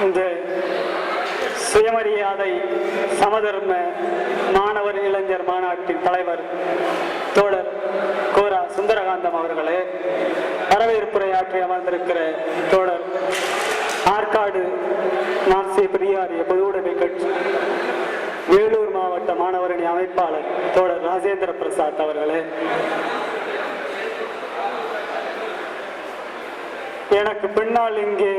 இந்த சுயமரியாதை சமதர்ம மாணவர் இளைஞர் மாநாட்டின் தலைவர் தோழர் கோரா சுந்தரகாந்தம் அவர்களே வரவேற்புரையாற்றி அமர்ந்திருக்கிற தோழர் ஆற்காடு நாசி பெரியாரிய பொதுவுடைமை கட்சி வேலூர் மாவட்ட மாணவரணி அமைப்பாளர் தோழர் ராஜேந்திர பிரசாத் அவர்களே. எனக்கு பின்னால் இங்கே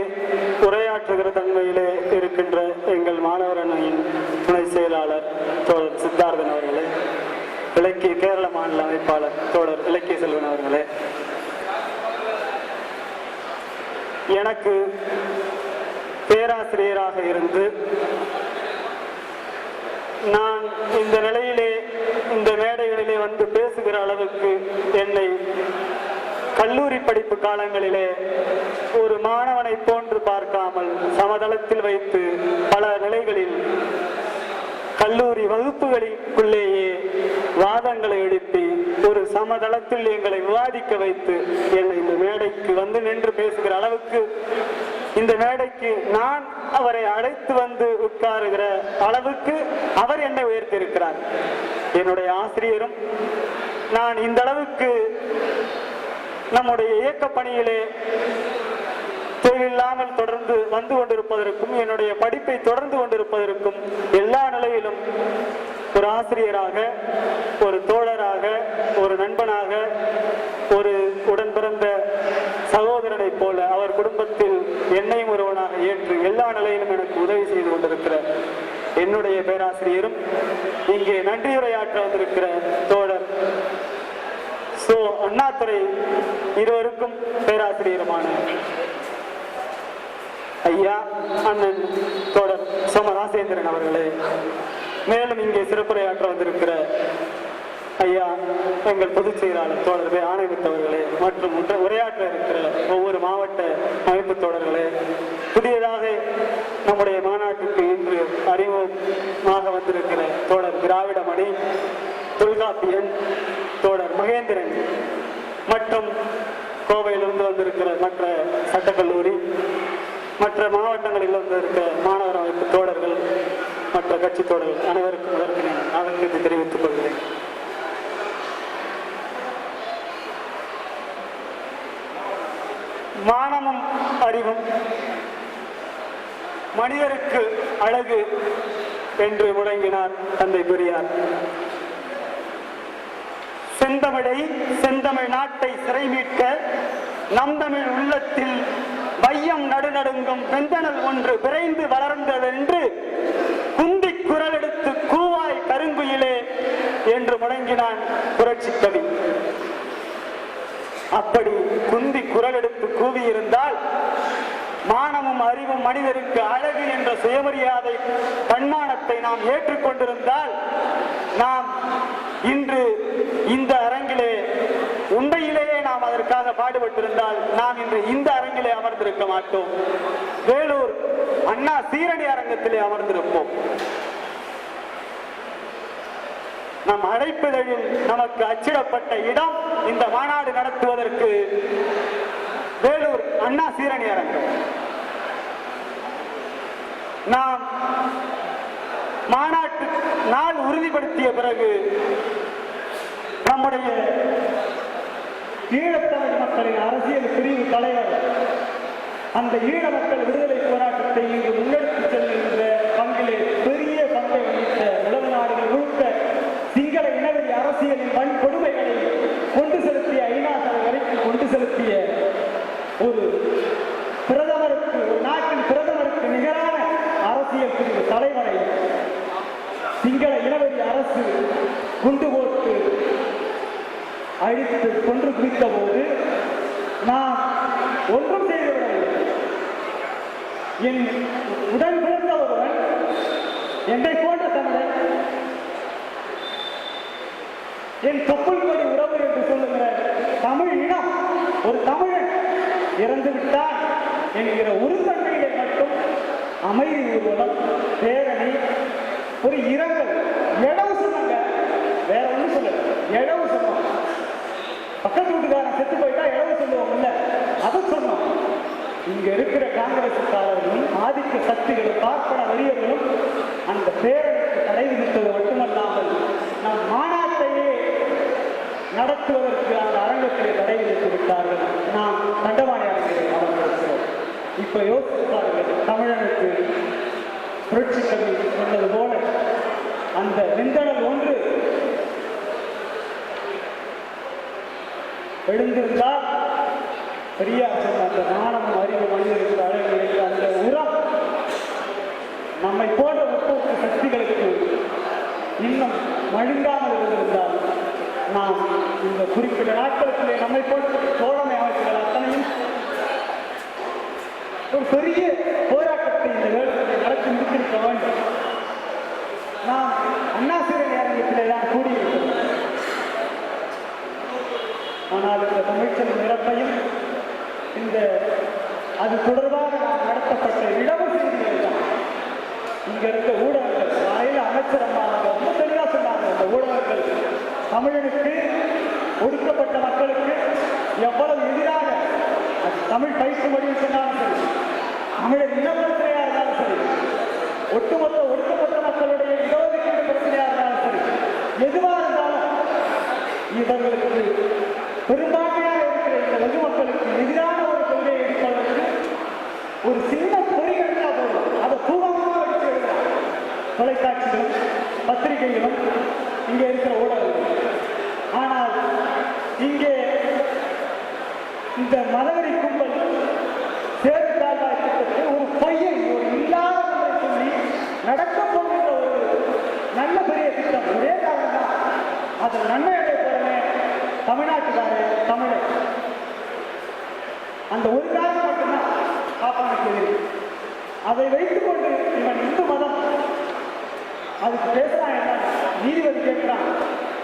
உரையாற்றுகிற தன்மையிலே இருக்கின்ற எங்கள் மாணவர் அணியின் துணை செயலாளர் தோழர் சித்தார்த்தன் அவர்களே இலக்கிய கேரள மாநில அமைப்பாளர் தோழர் இலக்கிய செல்வன் அவர்களே. எனக்கு பேராசிரியராக இருந்து நான் இந்த நிலையிலே இந்த மேடைகளிலே வந்து பேசுகிற அளவுக்கு என்னை கல்லூரி படிப்பு காலங்களிலே ஒரு மாணவனை போன்று பார்க்காமல் சமதளத்தில் வைத்து பல நிலைகளில் கல்லூரி வகுப்புகளுக்குள்ளேயே வாதங்களை எழுப்பி ஒரு சமதளத்தில் எங்களை விவாதிக்க வைத்து என்னை இந்த மேடைக்கு வந்து நின்று பேசுகிற அளவுக்கு இந்த மேடைக்கு நான் அவரை அழைத்து வந்து உட்காருகிற அளவுக்கு அவர் என்னை உயர்த்தியிருக்கிறார். என்னுடைய ஆசிரியரும் நான் இந்த அளவுக்கு நம்முடைய இயக்க பணியிலே தொழிலில்லாமல் தொடர்ந்து வந்து கொண்டிருப்பதற்கும் என்னுடைய படிப்பை தொடர்ந்து கொண்டிருப்பதற்கும் எல்லா நிலையிலும் ஒரு ஆசிரியராக ஒரு தோழராக ஒரு நண்பனாக ஒரு உடன் பிறந்த சகோதரனைப் போல அவர் குடும்பத்தில் என்னையும் ஒருவனாக ஏற்று எல்லா நிலையிலும் எனக்கு உதவி செய்து கொண்டிருக்கிற என்னுடைய பேராசிரியரும் இங்கே நன்றியுரையாற்ற வந்திருக்கிற தோழர் சோ அண்ணாதுரை இருவருக்கும் பேராசிரியருமான ஐயா அண்ணன் தோழர் சோம ராசேந்திரன் அவர்களே. மேலும் இங்கே சிறப்புரையாற்ற வந்திருக்கிற ஐயா எங்கள் பொதுச் செயலாளர் தோழர் பே ஆணையத் மற்றும் உரையாற்ற இருக்கிற ஒவ்வொரு மாவட்ட அமைப்பு தோழர்களே. புதியதாக நம்முடைய மாநாட்டுக்கு இன்று அறிமுகமாக வந்திருக்கிற தோழர் திராவிட மணி தொல்காப்பியன் தோழர் மகேந்திரன் மற்றும் கோவையிலிருந்து வந்திருக்கிற மற்ற சட்டக்கல்லூரி மற்ற மாவட்டங்களில் வந்திருக்கிற மாணவர் அமைப்பு தோழர்கள் மற்ற கட்சி தோழர்கள் அனைவருக்கும் அதற்கு நான் நலன்களை தெரிவித்துக் கொள்கிறேன். மானமும் அறிவும் மனிதருக்கு அழகு என்று முழங்கினார் தந்தை பெரியார். செந்தமிழை செந்தமிழ் நாட்டை சிறை மீட்க நம் தமிழ் உள்ளத்தில் வையம் நடுநடுங்கும் வெந்தனல் ஒன்று விரைந்து வளர்ந்ததென்று குந்தி குரல் எடுத்து கூவாய் கருங்குயிலே என்று முழங்கினான் புரட்சி கவி. அப்படி குந்தி குரல் எடுத்து கூவியிருந்தால் மானமும் அறிவும் மனிதருக்கு அழகு என்ற சுயமரியாதை தன்மானத்தை நாம் ஏற்றுக்கொண்டிருந்தால் நாம் இன்று இந்த அரங்கிலே உண்மையிலேயே நாம் அதற்காக பாடுபட்டிருந்தால் நாம் இன்று இந்த அரங்கிலே அமர்ந்திருக்க மாட்டோம். வேலூர் அண்ணா சீரணி அரங்கத்திலே அமர்ந்திருப்போம். நம் அழைப்பிதழில் நமக்கு அச்சிடப்பட்ட இடம் இந்த மாநாடு நடத்துவதற்கு வேலூர் அண்ணா சீரணி அரங்கம். நாம் மாநாட்டு நாள் உறுதிப்படுத்திய பிறகு நம்முடைய ஈழத்தமிழ் மக்களின் அரசியல் பிரிவு தலைவர் அந்த ஈழ மக்கள் விடுதலை போராட்டத்தை இங்கு முன்னெடுத்து அமைதி பேரணி ஒரு இரங்கல் எழவு சொன்னாங்க. வேற ஒண்ணும் சொல்லு எழவு சொன்னோம் பக்கத்து வீட்டுக்காரன் செத்து போயிட்டா எழவு சொல்லுவோம் இல்ல அதை சொன்னோம் இங்க இருக்கிற காங்கிரசுக்காரர்களும் ஆதிக்க சக்திகளும் பார்ப்பன வெறியர்களும் அந்த பேரணிக்கு தடை விதித்தது மட்டுமல்லாமல் நம் மாநாட்டையே நடத்துவதற்கு அந்த அரங்கத்திலே தடை விதித்து விட்டார்கள். நாம் தண்டவாணி அரங்கில் இப்ப யோசித்து பாருங்கள் தமிழனுக்கு புரட்சி கவி சொன்னது போல அந்த விந்தடல் ஒன்று எழுந்திருந்தால் பெரியார் சொன்ன அந்த நாணம் அறிவு மனிதருக்கு அழகு அந்த உரம் நம்மை போன்ற முற்போக்கு சக்திகளுக்கு இன்னும் மழுங்காமல் இருந்திருந்தால் நாம் இந்த குறிப்பிட்ட நாட்களுக்குள்ளே நம்மை போன்ற தோழமை அமைப்புகள் அத்தனையும் ஒரு பெரிய போராட்டத்தை இந்த வேளத்தில் நடத்தி முடித்திருக்க வேண்டும் நாம் அண்ணாசிரியர் நேரத்திலே தான் கூடியிருக்கிறோம் ஆனால் இந்த தமிழ்ச்சல் நிரப்பையும் இந்த அது தொடர்பாக நாம் நடத்தப்பட்ட இழவு செய்திகள் தான் இங்க இருக்க ஊடகங்கள் காலையில் அமைச்சர் அம்மா ரொம்ப தெளிவாக சொன்னாங்க. அந்த ஊடகங்கள் தமிழனுக்கு ஒடுக்கப்பட்ட மக்களுக்கு எவ்வளவு எதிராக தமிழ் பயிற்சி மொழியில் சொன்னாலும் சரி தமிழர் இனப்பிரச்சனையாக இருந்தாலும் சரி ஒட்டுமொத்த ஒடுக்கப்பட்ட மக்களுடைய இடஒதுக்கீடு பிரச்சனையா இருந்தாலும் சரி எதுவா இருந்தாலும் இவர்களுக்கு பெரும்பான்மையாக இருக்கிற இந்த வெகு மக்களுக்கு எதிரான ஒரு கொள்கையை எடுப்பதற்கு ஒரு சின்ன பொறி எடுத்தா போதும் அதை பூர்வமாக எடுத்து எழுதலாம் தொலைக்காட்சிகளும் பத்திரிகைகளும் இங்கே இருக்கிற ஊடகங்களும் ஆனால் இங்கே இந்த மதவெறி கும்பல் சேது தாழ்வாய் திட்டத்தை ஒரு பொய்யை ஒரு இல்லாத ஒன்றை சொல்லி நடக்க போகின்ற ஒரு நல்ல பெரிய திட்டம் ஒரே காரணம் தான் அதில் நன்மை அடைய தமிழ்நாட்டுக்காரு தமிழர். அந்த ஒரு காரணம் மட்டும்தான் பாப்பானுக்கு எதிரி அதை வைத்துக் கொண்டு இவன் இந்து மதம். அதுக்கு பேசுறான் என்ன? நீதிபதி கேட்கிறான்.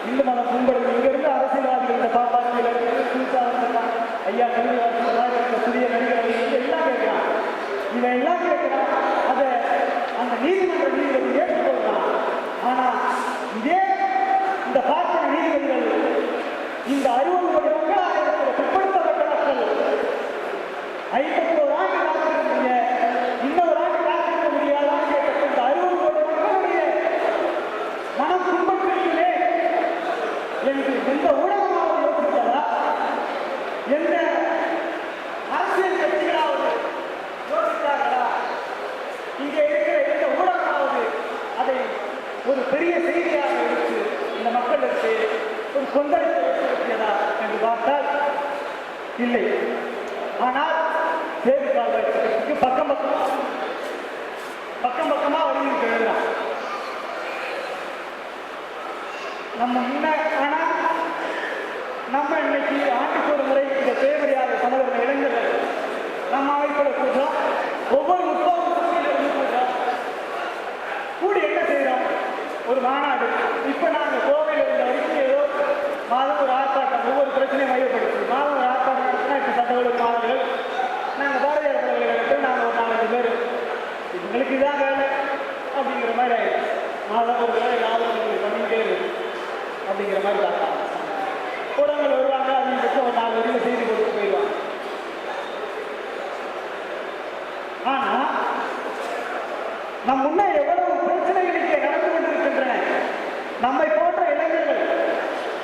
இந்து மதம் கும்பல் இங்க இருந்து அரசியல்வாதிகள் இந்த பாப்பாத்தியில இருக்கான் ஐயா கல்விவாதி புதிய நடிகர்கள் எல்லாம் கேட்கிறான். இவன் எல்லாம் கேட்கிறான். அதை அந்த நீதிமன்ற நீதிபதி ஏற்றுக்கொள்றான் ஆனா இதே இந்த பார்ப்பன நீதிபதிகள் இந்த அறுபது கோடி மக்களாக இருக்கிற பிற்படுத்தப்பட்ட மக்கள் ஐம்பத்தோரு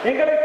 எங்களை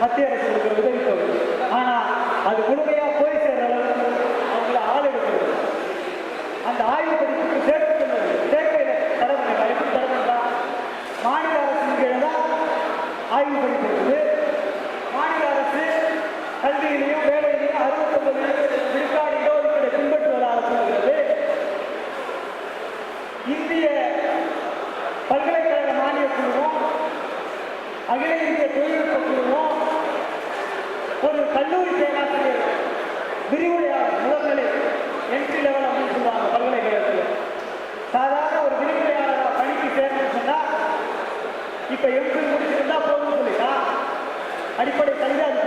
மத்திய அரசு கொடுக்குற உதவி தொகை ஆனால் அது முழுமையாக போய் சேர்ற அளவுக்கு அவங்கள ஆள் எடுக்கிறது அந்த ஆய்வு பதிப்புக்கு சேர்த்து இப்போ எம்பி முடிச்சிருந்தா போதும் சொல்லிட்டா. அடிப்படை கல்வி அது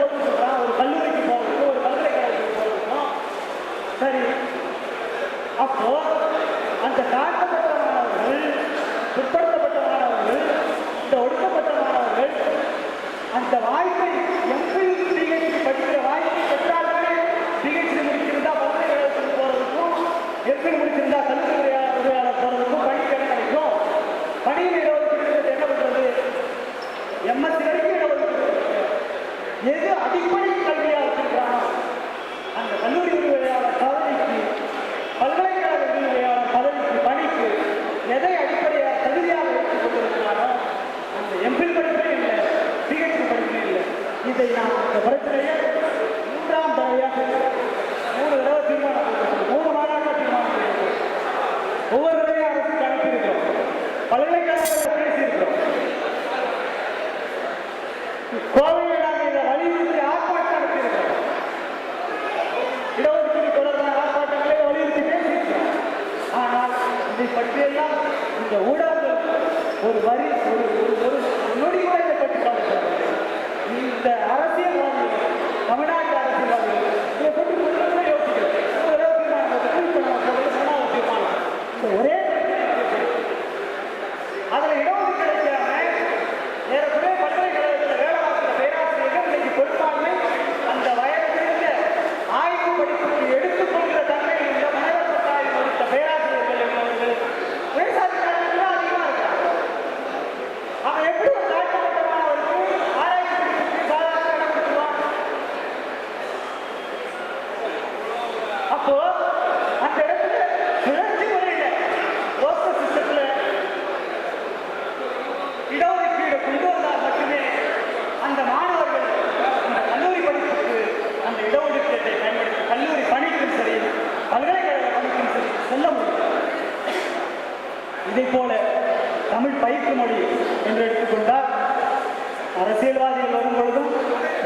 என்று எடுத்துக்கொண்டார். அரசியல்வாதிகள் வரும் பொழுதும்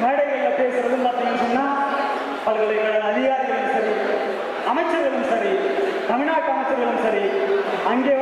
மேடைகளில் பேசுறதும் பார்த்தீங்கன்னு சொன்னால் பல்கலைக்கழக அதிகாரிகளும் சரி அமைச்சர்களும் சரி தமிழ்நாட்டு அமைச்சர்களும் சரி அங்கே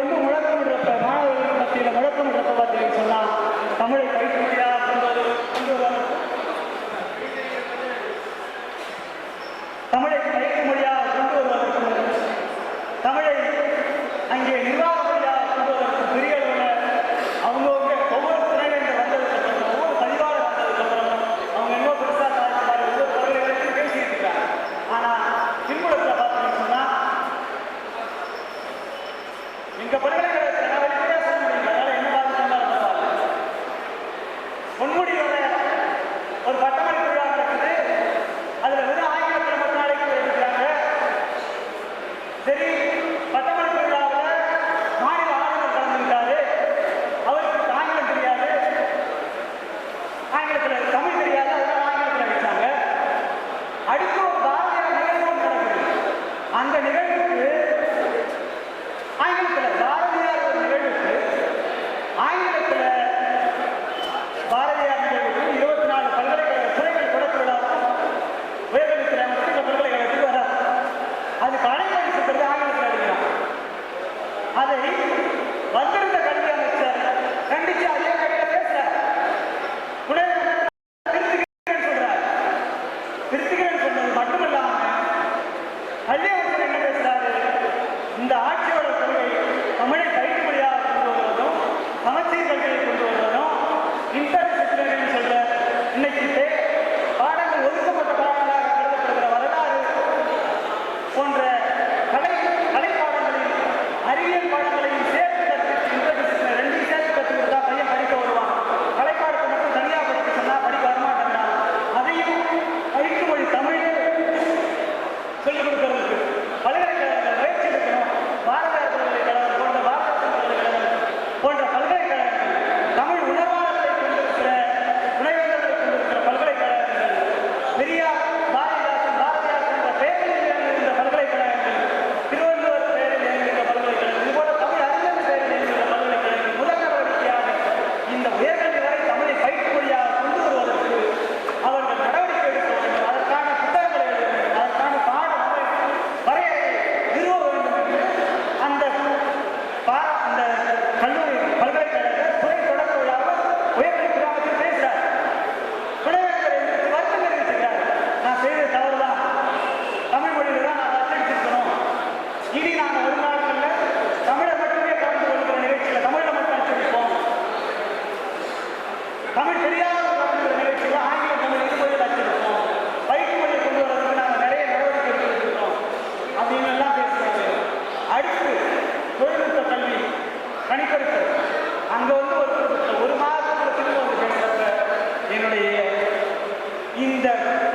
இந்த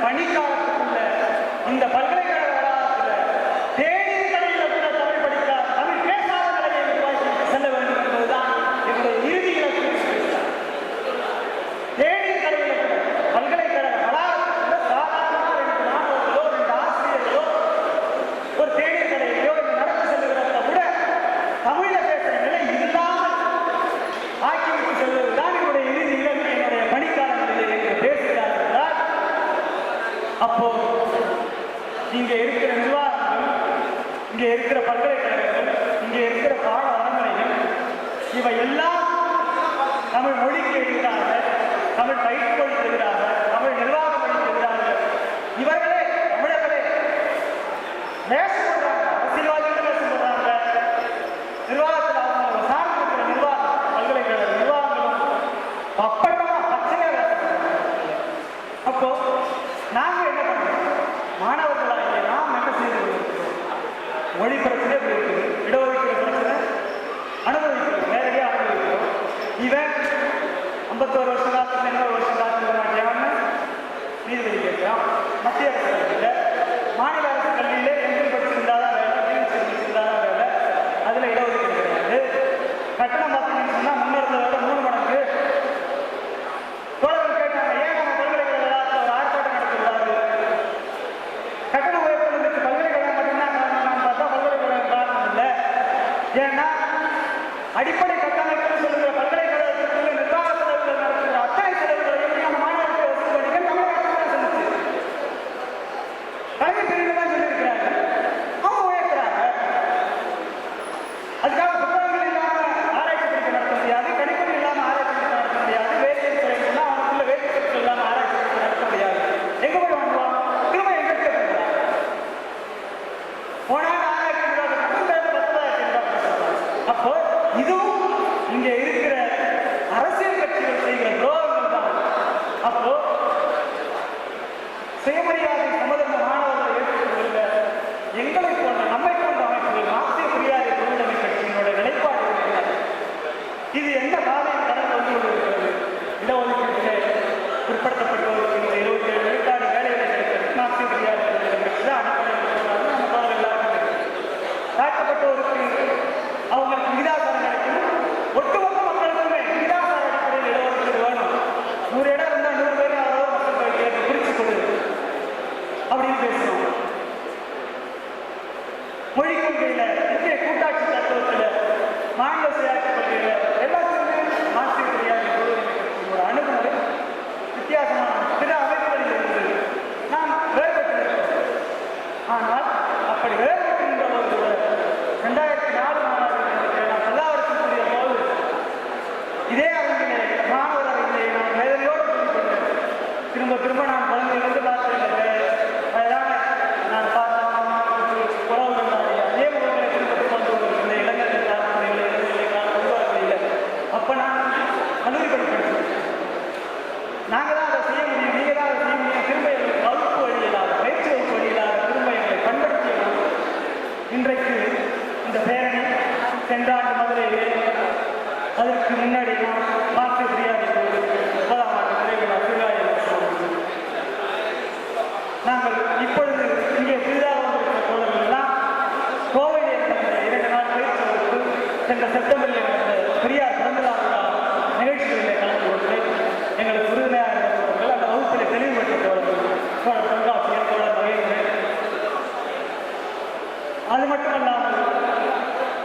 பணிக்காலத்துக்குள்ள இந்த பல்கலை இவை எல்லாம் தமிழ் மொழிக்கு எழுதுகிறார்கள் தமிழ் பயிர்கொள்கிறார்கள் தமிழ் நிர்வாகம் அளிக்கிறார்கள் இவர்களே தமிழர்களே நேச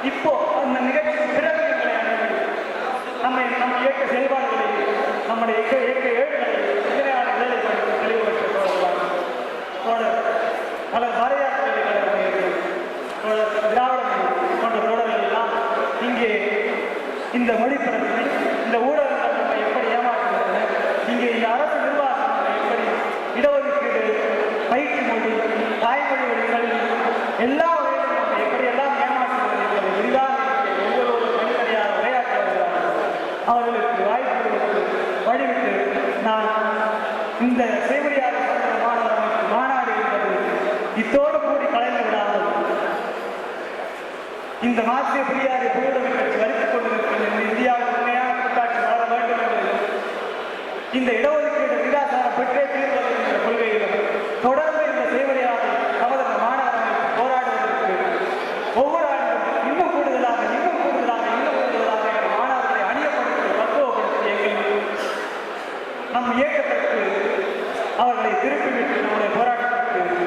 இப்போ அந்த நிகழ்ச்சி பிறகு நம்ம நம்ம இயக்க செயல்பாடுகளை நம்முடைய இயக்க இயக்க ஏடுகளை இந்த மாசிய புரியாதை புகழுடன் கட்சி வருத்திக் கொண்டிருக்கிறது இந்த இந்தியாவில் உண்மையான கூட்டாட்சி வாழ வேண்டும் என்று இந்த இடஒதுக்கீடு விகிதாசாரம் பெற்றே தீர்வு என்ற கொள்கையிலும் தொடர்ந்து இந்த சேவரையாக தமது மாணவர்கள் போராடுவதற்கு ஒவ்வொரு ஆண்டும் இன்னும் கூடுதலாக இன்னும் கூடுதலாக இன்னும் கூடுதலாக மாணவர்களை அணியப்படுத்தி பக்குவப்படுத்தி எங்கள் நம் இயக்கத்திற்கு அவர்களை திருப்பிவிட்டு நம்முடைய போராட்டத்திற்கு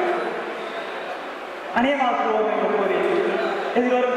அணியமாக்குவோம் ഇതിലൊരു